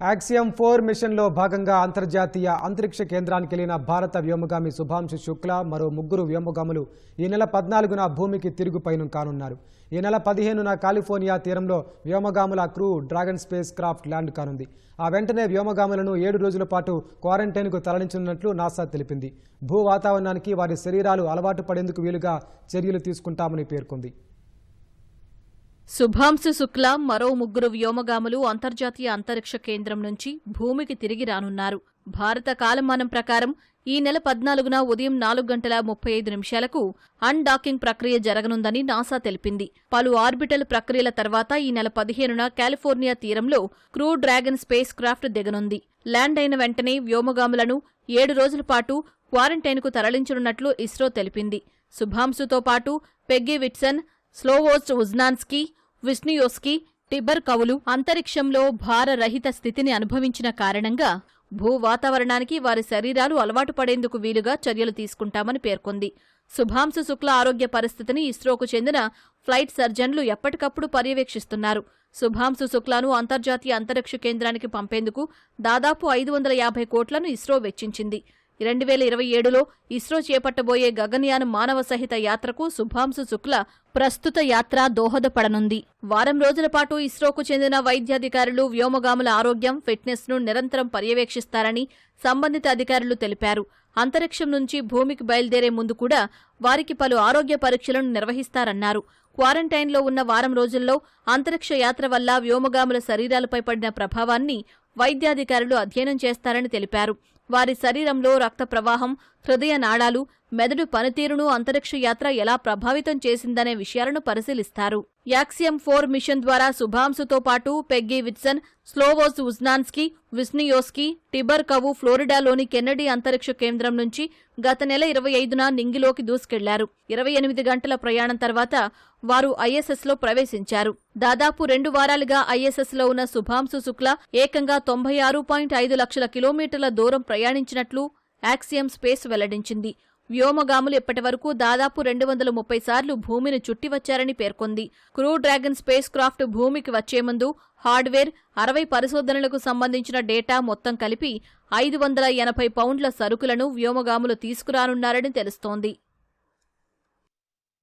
Axiom four మిషన్లో భాగంగా అంతర్జాతీయ అంతరిక్ష కేంద్రానికి వెళ్ళిన భారత వ్యోమగామి శుభాంశు శుక్ల మరో ముగ్గురు వ్యోమగాములు ఈ నెల పద్నాలుగున భూమికి తిరుగు పైన కానున్నారు ఈ నెల పదిహేనున కాలిఫోర్నియా తీరంలో వ్యోమగాముల Crew Dragon spacecraft land కానుంది. ఆ వెంటనే వ్యోమగాములను ఏడు రోజుల పాటు క్వారంటైన్కు తరలించనున్నట్లు నాసా తెలిపింది. భూ వాతావరణానికి వారి శరీరాలు అలవాటు పడేందుకు వీలుగా చర్యలు తీసుకుంటామని పేర్కొంది. శుభాంశు శుక్ల మరో ముగ్గురు వ్యోమగాములు అంతర్జాతీయ అంతరిక్ష కేంద్రం నుంచి భూమికి తిరిగి రానున్నారు. భారత కాలమానం ప్రకారం ఈ నెల పద్నాలుగున ఉదయం నాలుగు గంటల ముప్పై ఐదు నిమిషాలకు అన్డాకింగ్ ప్రక్రియ జరగనుందని నాసా తెలిపింది. పలు ఆర్బిటల్ ప్రక్రియల తర్వాత ఈ నెల పదిహేనున కాలిఫోర్నియా తీరంలో క్రూ డ్రాగన్ స్పేస్ క్రాఫ్ట్ దిగనుంది. ల్యాండ్ అయిన వెంటనే వ్యోమగాములను ఏడు రోజుల పాటు క్వారంటైన్కు తరలించనున్నట్లు ఇస్రో తెలిపింది. శుభాంశుతో పాటు Peggy Whitson Slawosz Uznanski Wisniewski Tibor కవులు అంతరిక్షంలో భారరహిత స్థితిని అనుభవించిన కారణంగా భూ వాతావరణానికి వారి శరీరాలు అలవాటు పడేందుకు వీలుగా చర్యలు తీసుకుంటామని పేర్కొంది. శుభాంశు శుక్ల ఆరోగ్య పరిస్థితిని ఇస్రోకు చెందిన ఫ్లైట్ సర్జన్లు ఎప్పటికప్పుడు పర్యవేక్షిస్తున్నారు. శుభాంశు శుక్లాను అంతర్జాతీయ అంతరిక్ష కేంద్రానికి పంపేందుకు దాదాపు ఐదు వందల యాభై కోట్లను ఇస్రో వెచ్చించింది. రెండు వేల ఇరవై ఏడులో ఇస్రో చేపట్టబోయే గగన్యాన్ మానవ సహిత యాత్రకు శుభాంశు శుక్ల ప్రస్తుత యాత్ర దోహదపడనుంది. వారం రోజుల పాటు ఇస్రోకు చెందిన వైద్యాధికారులు వ్యోమగాముల ఆరోగ్యం ఫిట్నెస్ను నిరంతరం పర్యవేక్షిస్తారని సంబంధిత అధికారులు తెలిపారు. అంతరిక్షం నుంచి భూమికి బయలుదేరే ముందు కూడా వారికి పలు ఆరోగ్య పరీక్షలను నిర్వహిస్తారన్నారు. క్వారంటైన్లో ఉన్న వారం రోజుల్లో అంతరిక్ష యాత్ర వల్ల వ్యోమగాముల శరీరాలపై పడిన ప్రభావాన్ని వైద్యాధికారులు అధ్యయనం చేస్తారని తెలిపారు. వారి శరీరంలో రక్త ప్రవాహం హృదయ నాళాలు మెదడు పనితీరును అంతరిక్ష యాత్ర ఎలా ప్రభావితం చేసిందనే విషయాలను పరిశీలిస్తారు. యాక్సియం ఫోర్ మిషన్ ద్వారా శుభాంశుతో పాటు Peggy Whitson Slawosz Uznanski Wisniewski Tibor Kapu ఫ్లోరిడాలోని Kennedy అంతరిక్ష కేంద్రం నుంచి గత నెల ఇరవై ఐదున నింగిలోకి దూసుకెళ్ళారు. ఇరవై ఎనిమిది గంటల ప్రయాణం తర్వాత వారు ఐఎస్ఎస్లో ప్రవేశించారు. దాదాపు రెండు వారాలుగా ఐఎస్ఎస్లో ఉన్న శుభాంశు శుక్ల ఏకంగా తొంభై ఆరు పాయింట్ ఐదు లక్షల కిలోమీటర్ల దూరం ప్రయాణించినట్లు యాక్సియం స్పేస్ వెల్లడించింది. వ్యోమగాములు ఇప్పటివరకు దాదాపు రెండు వందల ముప్పై సార్లు భూమిని చుట్టి వచ్చారని పేర్కొంది. క్రూ డ్రాగన్ స్పేస్ క్రాఫ్ట్ భూమికి వచ్చే ముందు హార్డ్వేర్ అరవై పరిశోధనలకు సంబంధించిన డేటా మొత్తం కలిపి ఐదు వందల ఎనభై పౌండ్ల సరుకులను వ్యోమగాములు తీసుకురానున్నారని తెలుస్తోంది.